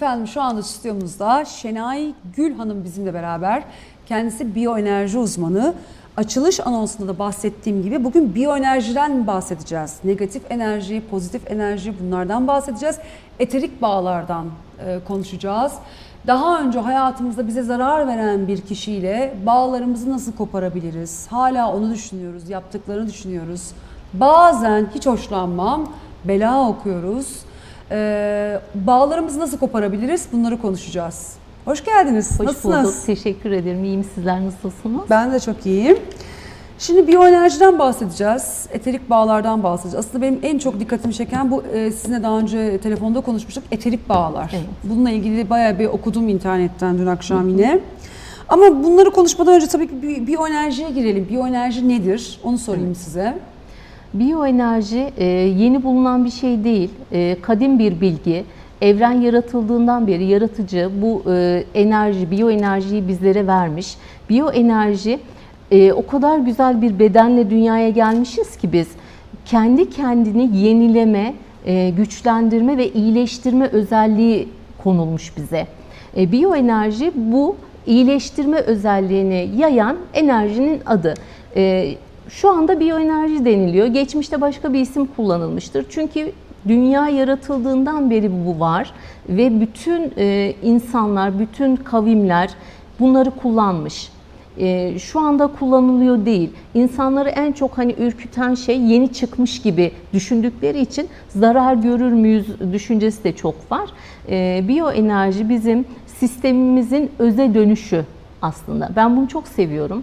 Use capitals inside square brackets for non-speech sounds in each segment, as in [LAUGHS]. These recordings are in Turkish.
Efendim şu anda stüdyomuzda Şenay Gül Hanım bizimle beraber. Kendisi biyoenerji uzmanı. Açılış anonsunda da bahsettiğim gibi bugün biyoenerjiden bahsedeceğiz. Negatif enerji, pozitif enerji bunlardan bahsedeceğiz. Eterik bağlardan e, konuşacağız. Daha önce hayatımızda bize zarar veren bir kişiyle bağlarımızı nasıl koparabiliriz? Hala onu düşünüyoruz, yaptıklarını düşünüyoruz. Bazen hiç hoşlanmam, bela okuyoruz. Ee, bağlarımızı nasıl koparabiliriz? Bunları konuşacağız. Hoş geldiniz. Hoş Nasılsınız? bulduk. Teşekkür ederim. İyiyim. Sizler nasılsınız? Ben de çok iyiyim. Şimdi biyoenerjiden bahsedeceğiz. Eterik bağlardan bahsedeceğiz. Aslında benim en çok dikkatimi çeken bu e, sizinle daha önce telefonda konuşmuştuk. Eterik bağlar. Evet. Bununla ilgili bayağı bir okudum internetten dün akşam yine. Ama bunları konuşmadan önce tabii ki bi- biyoenerjiye girelim. Biyoenerji nedir? Onu sorayım size. Biyoenerji e, yeni bulunan bir şey değil. E, kadim bir bilgi. Evren yaratıldığından beri yaratıcı bu e, enerji, biyoenerjiyi bizlere vermiş. Biyoenerji o kadar güzel bir bedenle dünyaya gelmişiz ki biz kendi kendini yenileme, güçlendirme ve iyileştirme özelliği konulmuş bize. Biyoenerji bu iyileştirme özelliğini yayan enerjinin adı. Şu anda biyoenerji deniliyor. Geçmişte başka bir isim kullanılmıştır. Çünkü dünya yaratıldığından beri bu var ve bütün e, insanlar, bütün kavimler bunları kullanmış. E, şu anda kullanılıyor değil. İnsanları en çok hani ürküten şey yeni çıkmış gibi düşündükleri için zarar görür müyüz düşüncesi de çok var. E, biyoenerji bizim sistemimizin öze dönüşü aslında. Ben bunu çok seviyorum.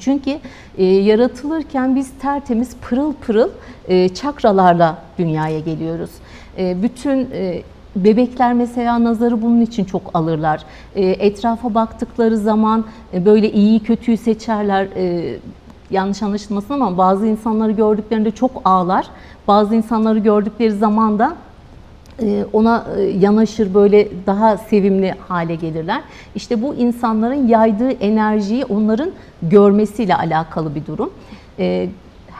Çünkü e, yaratılırken biz tertemiz pırıl pırıl e, çakralarla dünyaya geliyoruz. E, bütün e, bebekler mesela nazarı bunun için çok alırlar. E, etrafa baktıkları zaman e, böyle iyi kötüyü seçerler. E, yanlış anlaşılmasın ama bazı insanları gördüklerinde çok ağlar. Bazı insanları gördükleri zaman da ona e, yanaşır böyle daha sevimli hale gelirler. İşte bu insanların yaydığı enerjiyi onların görmesiyle alakalı bir durum. E,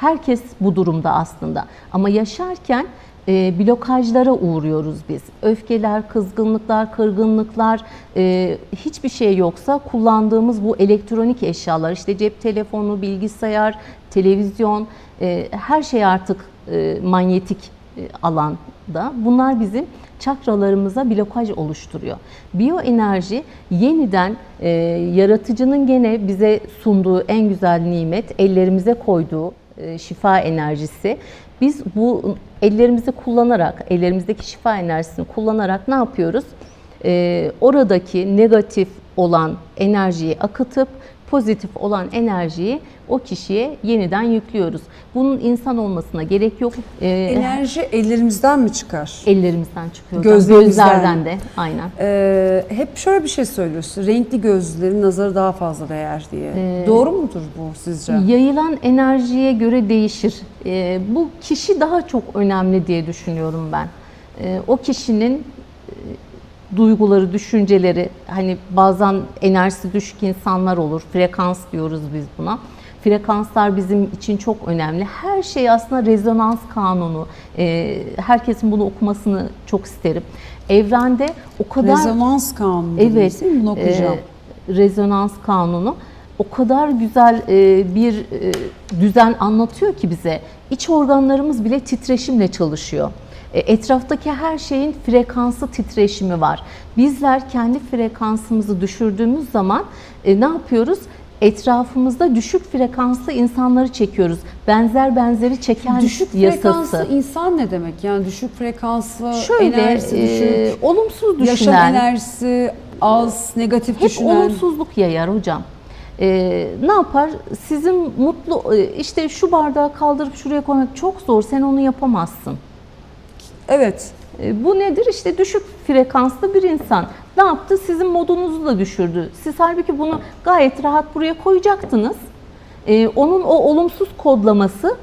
Herkes bu durumda aslında ama yaşarken e, blokajlara uğruyoruz biz. Öfkeler, kızgınlıklar, kırgınlıklar e, hiçbir şey yoksa kullandığımız bu elektronik eşyalar işte cep telefonu, bilgisayar, televizyon e, her şey artık e, manyetik e, alanda. Bunlar bizim çakralarımıza blokaj oluşturuyor. Biyoenerji yeniden e, yaratıcının gene bize sunduğu en güzel nimet, ellerimize koyduğu e, şifa enerjisi. Biz bu ellerimizi kullanarak, ellerimizdeki şifa enerjisini kullanarak ne yapıyoruz? E, oradaki negatif olan enerjiyi akıtıp pozitif olan enerjiyi o kişiye yeniden yüklüyoruz. Bunun insan olmasına gerek yok. E, Enerji ellerimizden mi çıkar? ellerimizden çıkıyor. Gözlerimizden. Gözlerden de aynen. Ee, hep şöyle bir şey söylüyorsun. Renkli gözlülerin nazarı daha fazla değer diye. Ee, Doğru mudur bu sizce? Yayılan enerjiye göre değişir. Ee, bu kişi daha çok önemli diye düşünüyorum ben. Ee, o kişinin duyguları, düşünceleri, hani bazen enerjisi düşük insanlar olur. Frekans diyoruz biz buna. Frekanslar bizim için çok önemli. Her şey aslında rezonans kanunu. Ee, herkesin bunu okumasını çok isterim. Evrende o kadar Rezonans kanunu Evet. değil mi? Bunu okuyacağım. e, rezonans kanunu o kadar güzel e, bir e, düzen anlatıyor ki bize. İç organlarımız bile titreşimle çalışıyor. E, Etraftaki her şeyin frekansı titreşimi var. Bizler kendi frekansımızı düşürdüğümüz zaman e, ne yapıyoruz? Etrafımızda düşük frekanslı insanları çekiyoruz. Benzer benzeri çeken düşük yasası. frekanslı insan ne demek? Yani düşük frekanslı, Şöyle enerjisi e, düşük, olumsuz yaşam düşünen, enerjisi az, negatif Hep düşünen. olumsuzluk yayar hocam. Ee, ne yapar? Sizin mutlu e, işte şu bardağı kaldırıp şuraya koymak çok zor. Sen onu yapamazsın. Evet. Ee, bu nedir? İşte düşük frekanslı bir insan. Ne yaptı? Sizin modunuzu da düşürdü. Siz halbuki bunu gayet rahat buraya koyacaktınız. Ee, onun o olumsuz kodlaması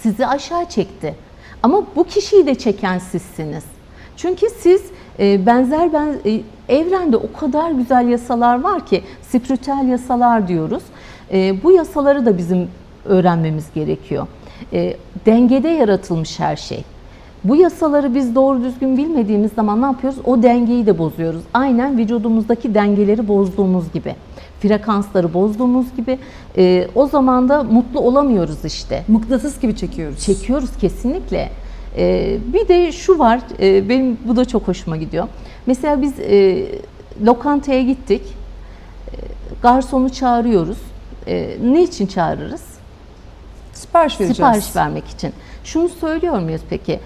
sizi aşağı çekti. Ama bu kişiyi de çeken sizsiniz. Çünkü siz e, benzer ben e, evrende o kadar güzel yasalar var ki spiritüel yasalar diyoruz. E, bu yasaları da bizim öğrenmemiz gerekiyor. E, dengede yaratılmış her şey. Bu yasaları biz doğru düzgün bilmediğimiz zaman ne yapıyoruz? O dengeyi de bozuyoruz. Aynen vücudumuzdaki dengeleri bozduğumuz gibi. Frekansları bozduğumuz gibi e, o zaman da mutlu olamıyoruz işte. Mıknatıs gibi çekiyoruz. Çekiyoruz kesinlikle. Ee, bir de şu var, e, benim bu da çok hoşuma gidiyor. Mesela biz e, lokantaya gittik, e, garsonu çağırıyoruz. E, ne için çağırırız? Sipariş vereceğiz. Sipariş vermek için. Şunu söylüyor muyuz peki?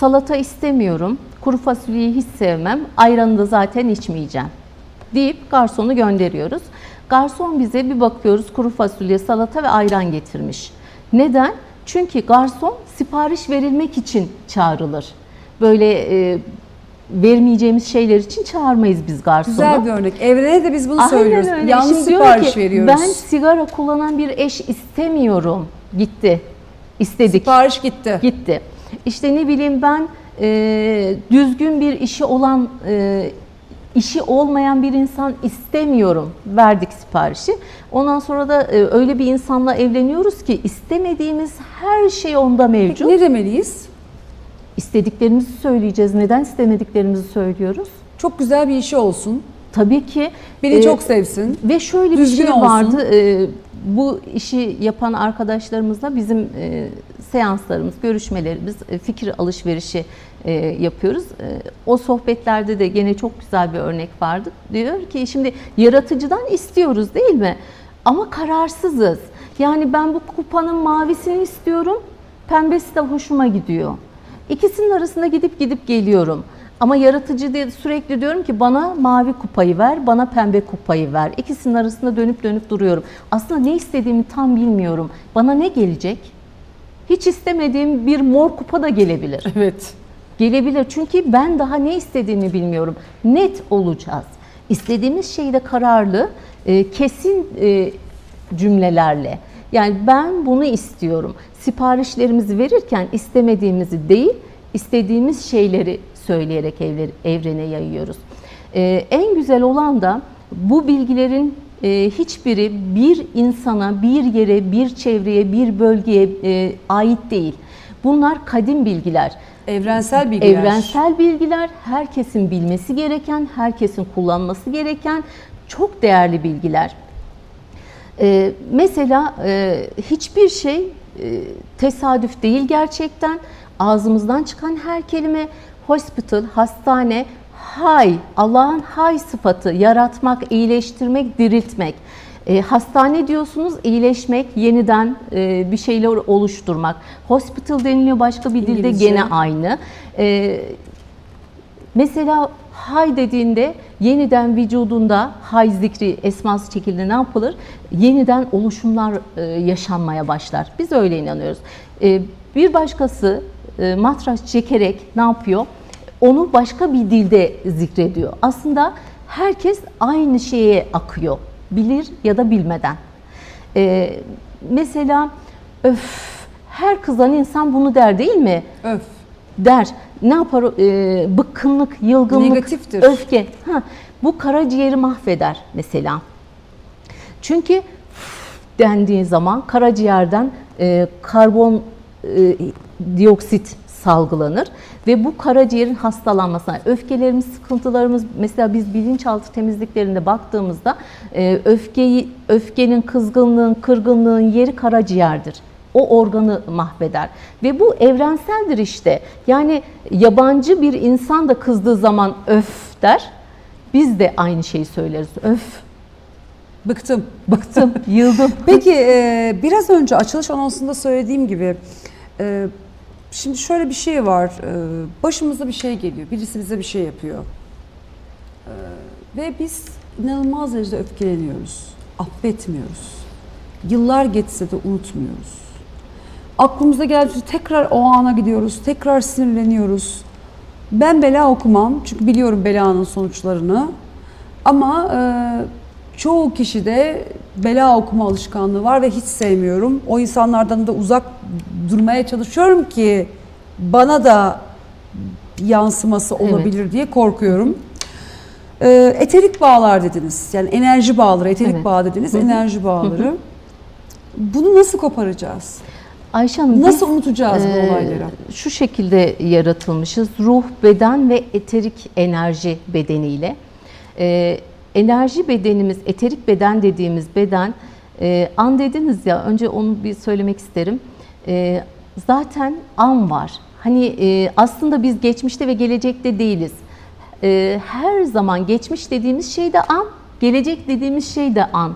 Salata istemiyorum, kuru fasulyeyi hiç sevmem, ayranı da zaten içmeyeceğim deyip garsonu gönderiyoruz. Garson bize bir bakıyoruz kuru fasulye, salata ve ayran getirmiş. Neden? Çünkü garson sipariş verilmek için çağrılır. Böyle e, vermeyeceğimiz şeyler için çağırmayız biz garsonu. Güzel bir örnek. Evrene de biz bunu Aynen söylüyoruz. öyle. Yanlış Şimdi sipariş ki, veriyoruz. Ben sigara kullanan bir eş istemiyorum. Gitti. İstedik. Sipariş gitti. Gitti. İşte ne bileyim ben e, düzgün bir işi olan e, işi olmayan bir insan istemiyorum. Verdik siparişi. Ondan sonra da e, öyle bir insanla evleniyoruz ki istemediğimiz her şey onda mevcut. Ne demeliyiz? İstediklerimizi söyleyeceğiz. Neden istemediklerimizi söylüyoruz? Çok güzel bir işi olsun. Tabii ki Beni e, çok sevsin. Ve şöyle bir şey olsun. vardı. e, bu işi yapan arkadaşlarımızla bizim e, seanslarımız, görüşmelerimiz, e, fikir alışverişi e, yapıyoruz. E, o sohbetlerde de gene çok güzel bir örnek vardı. Diyor ki şimdi yaratıcıdan istiyoruz değil mi? Ama kararsızız. Yani ben bu kupanın mavisini istiyorum, pembesi de hoşuma gidiyor. İkisinin arasında gidip gidip geliyorum. Ama yaratıcı diye sürekli diyorum ki bana mavi kupayı ver, bana pembe kupayı ver. İkisinin arasında dönüp dönüp duruyorum. Aslında ne istediğimi tam bilmiyorum. Bana ne gelecek? Hiç istemediğim bir mor kupa da gelebilir. [LAUGHS] Evet. Gelebilir çünkü ben daha ne istediğimi bilmiyorum. Net olacağız. İstediğimiz şeyde kararlı, e, kesin e, cümlelerle. Yani ben bunu istiyorum. Siparişlerimizi verirken istemediğimizi değil, istediğimiz şeyleri söyleyerek evrene yayıyoruz. E, en güzel olan da bu bilgilerin e, hiçbiri bir insana, bir yere, bir çevreye, bir bölgeye e, ait değil. Bunlar kadim bilgiler. Evrensel bilgiler. Evrensel bilgiler, herkesin bilmesi gereken, herkesin kullanması gereken çok değerli bilgiler. Ee, mesela e, hiçbir şey e, tesadüf değil gerçekten. Ağzımızdan çıkan her kelime hospital, hastane, hay, Allah'ın hay sıfatı, yaratmak, iyileştirmek, diriltmek. E, hastane diyorsunuz iyileşmek, yeniden e, bir şeyler oluşturmak. Hospital deniliyor başka bir dilde İngilizce. gene aynı. E, Mesela hay dediğinde yeniden vücudunda hay zikri esması şekilde ne yapılır? Yeniden oluşumlar e, yaşanmaya başlar. Biz öyle inanıyoruz. E, bir başkası e, matraş çekerek ne yapıyor? Onu başka bir dilde zikrediyor. Aslında herkes aynı şeye akıyor. Bilir ya da bilmeden. E, mesela öf her kızan insan bunu der değil mi? Öf. der. Ne yapar? E, bıkkınlık, yılgınlık, Negatiftir. öfke. Ha, bu karaciğeri mahveder mesela. Çünkü dendiği zaman karaciğerden e, karbon e, dioksit salgılanır ve bu karaciğerin hastalanmasına, öfkelerimiz, sıkıntılarımız mesela biz bilinçaltı temizliklerinde baktığımızda e, öfkeyi, öfkenin, kızgınlığın, kırgınlığın yeri karaciğerdir. O organı mahveder. Ve bu evrenseldir işte. Yani yabancı bir insan da kızdığı zaman öf der. Biz de aynı şeyi söyleriz. Öf, Bıktım. bıktım, yıldım. [LAUGHS] Peki e, biraz önce açılış anonsunda söylediğim gibi e, şimdi şöyle bir şey var. E, başımıza bir şey geliyor. Birisi bize bir şey yapıyor. E, ve biz inanılmaz derecede öfkeleniyoruz. Affetmiyoruz. Yıllar geçse de unutmuyoruz. Aklımıza geldikçe tekrar o ana gidiyoruz. Tekrar sinirleniyoruz. Ben bela okumam çünkü biliyorum belanın sonuçlarını. Ama çoğu kişide bela okuma alışkanlığı var ve hiç sevmiyorum. O insanlardan da uzak durmaya çalışıyorum ki bana da yansıması Evet. olabilir diye korkuyorum. E, eterik bağlar dediniz. Yani enerji bağları, eterik Evet. bağ dediniz, enerji bağları. Bunu nasıl koparacağız? Ayşe Hanım Nasıl biz, unutacağız bu e, olayları? Şu şekilde yaratılmışız. Ruh, beden ve eterik enerji bedeniyle. E, enerji bedenimiz, eterik beden dediğimiz beden, e, an dediniz ya, önce onu bir söylemek isterim. E, zaten an var. Hani e, aslında biz geçmişte ve gelecekte değiliz. E, her zaman geçmiş dediğimiz şey de an, gelecek dediğimiz şey de an.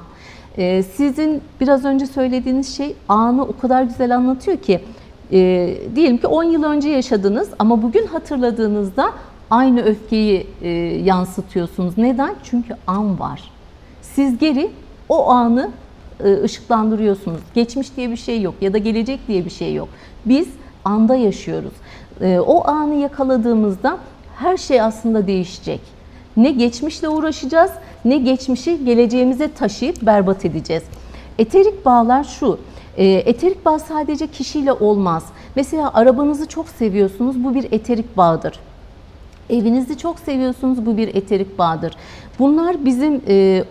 Ee, sizin biraz önce söylediğiniz şey anı o kadar güzel anlatıyor ki e, diyelim ki 10 yıl önce yaşadınız ama bugün hatırladığınızda aynı öfkeyi e, yansıtıyorsunuz. Neden? Çünkü an var. Siz geri o anı e, ışıklandırıyorsunuz. Geçmiş diye bir şey yok ya da gelecek diye bir şey yok. Biz anda yaşıyoruz. E, o anı yakaladığımızda her şey aslında değişecek. Ne geçmişle uğraşacağız ne geçmişi geleceğimize taşıyıp berbat edeceğiz. Eterik bağlar şu. e, Eterik bağ sadece kişiyle olmaz. Mesela arabanızı çok seviyorsunuz. Bu bir eterik bağdır. Evinizi çok seviyorsunuz. Bu bir eterik bağdır. Bunlar bizim e,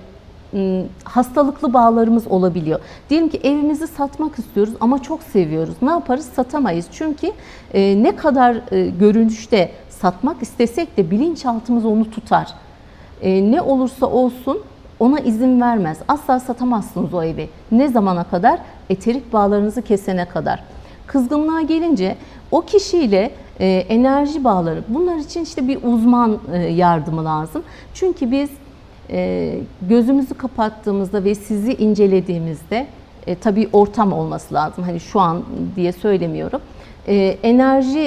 hastalıklı bağlarımız olabiliyor. Diyelim ki evimizi satmak istiyoruz ama çok seviyoruz. Ne yaparız? Satamayız. Çünkü e, ne kadar e, görünüşte satmak istesek de bilinçaltımız onu tutar. E, ne olursa olsun ona izin vermez. Asla satamazsınız o evi. Ne zamana kadar? Eterik bağlarınızı kesene kadar. Kızgınlığa gelince o kişiyle e, enerji bağları bunlar için işte bir uzman e, yardımı lazım. Çünkü biz e, gözümüzü kapattığımızda ve sizi incelediğimizde tabii ortam olması lazım. Hani şu an diye söylemiyorum. Enerji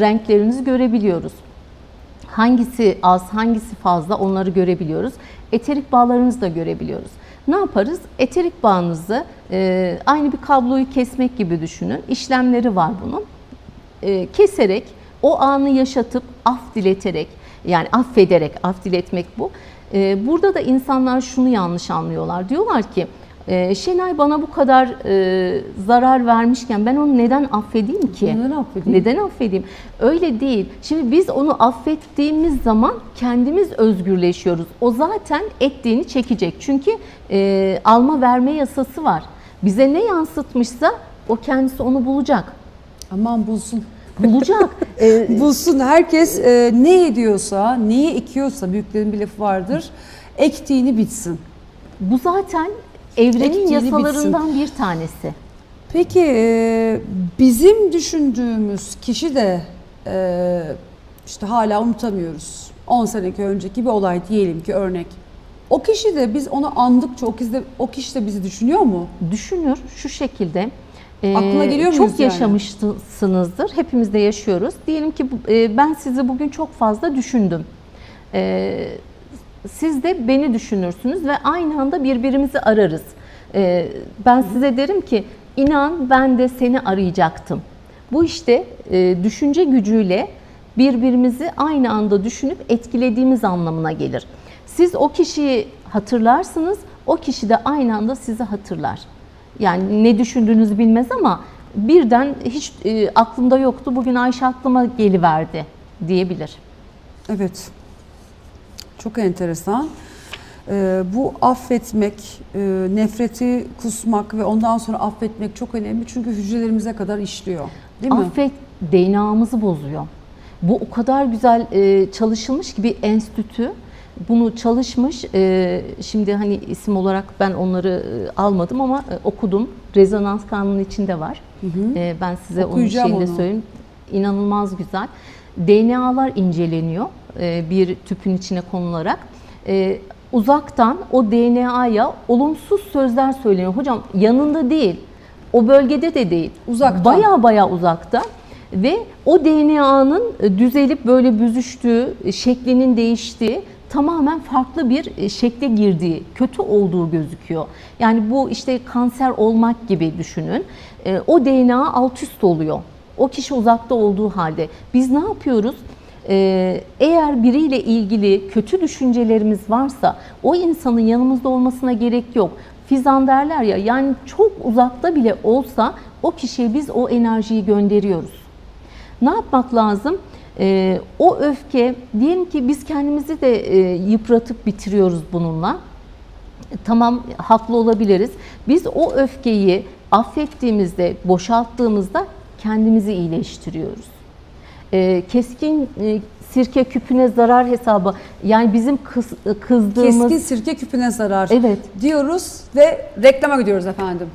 renklerinizi görebiliyoruz. Hangisi az, hangisi fazla onları görebiliyoruz. Eterik bağlarınızı da görebiliyoruz. Ne yaparız? Eterik bağınızı e, aynı bir kabloyu kesmek gibi düşünün. İşlemleri var bunun. E, keserek, o anı yaşatıp, af dileterek, yani affederek, af diletmek bu. E, burada da insanlar şunu yanlış anlıyorlar. Diyorlar ki, e, Şenay bana bu kadar e, zarar vermişken ben onu neden affedeyim ki? Neden affedeyim? Neden affedeyim? Öyle değil. Şimdi biz onu affettiğimiz zaman kendimiz özgürleşiyoruz. O zaten ettiğini çekecek. Çünkü e, alma verme yasası var. Bize ne yansıtmışsa o kendisi onu bulacak. Aman bulsun. [LAUGHS] Bulacak. [LAUGHS] E, Bulsun herkes e, ne ediyorsa, neyi ekiyorsa büyüklerin bir lafı vardır. Ektiğini bitsin. bu zaten evrenin Ektiğini yasalarından bir tanesi. Peki e, bizim düşündüğümüz kişi de e, işte hala unutamıyoruz. 10 seneki önceki bir olay diyelim ki örnek. O kişi de biz onu andıkça o kişi de, o kişi de bizi düşünüyor mu? düşünür şu şekilde. E, Aklına geliyor Çok yani? yaşamışsınızdır. Hepimiz de yaşıyoruz. Diyelim ki e, ben sizi bugün çok fazla düşündüm. E, Siz de beni düşünürsünüz ve aynı anda birbirimizi ararız. E, Ben size derim ki inan ben de seni arayacaktım. Bu işte e, düşünce gücüyle birbirimizi aynı anda düşünüp etkilediğimiz anlamına gelir. Siz o kişiyi hatırlarsınız, o kişi de aynı anda sizi hatırlar. Yani ne düşündüğünüzü bilmez ama birden hiç e, aklımda yoktu, bugün Ayşe aklıma geliverdi diyebilir. Evet. Çok enteresan. Ee, bu affetmek, e, nefreti kusmak ve ondan sonra affetmek çok önemli. Çünkü hücrelerimize kadar işliyor. Değil mi? Affet DNA'mızı bozuyor. Bu o kadar güzel e, çalışılmış ki bir enstitü bunu çalışmış. E, şimdi hani isim olarak ben onları e, almadım ama e, okudum. Rezonans kanunun içinde var. E, ben size onun Okuyacağım şeyini de onu. söyleyeyim. İnanılmaz güzel. DNA'lar inceleniyor e, bir tüpün içine konularak. E, uzaktan o DNA'ya olumsuz sözler söyleniyor. Hocam yanında değil, o bölgede de değil. Uzaktan. Baya baya uzakta ve o DNA'nın düzelip böyle büzüştüğü, şeklinin değiştiği, tamamen farklı bir e, şekle girdiği, kötü olduğu gözüküyor. Yani bu işte kanser olmak gibi düşünün. E, O DNA alt üst oluyor. O kişi uzakta olduğu halde. Biz ne yapıyoruz? Ee, eğer biriyle ilgili kötü düşüncelerimiz varsa o insanın yanımızda olmasına gerek yok. Fizan derler ya yani çok uzakta bile olsa o kişiye biz o enerjiyi gönderiyoruz. Ne yapmak lazım? Ee, o öfke diyelim ki biz kendimizi de e, yıpratıp bitiriyoruz bununla. Tamam haklı olabiliriz. Biz o öfkeyi affettiğimizde, boşalttığımızda kendimizi iyileştiriyoruz. E, keskin e, sirke küpüne zarar hesabı yani bizim kız- kızdığımız Keskin sirke küpüne zarar Evet. diyoruz ve reklama gidiyoruz efendim.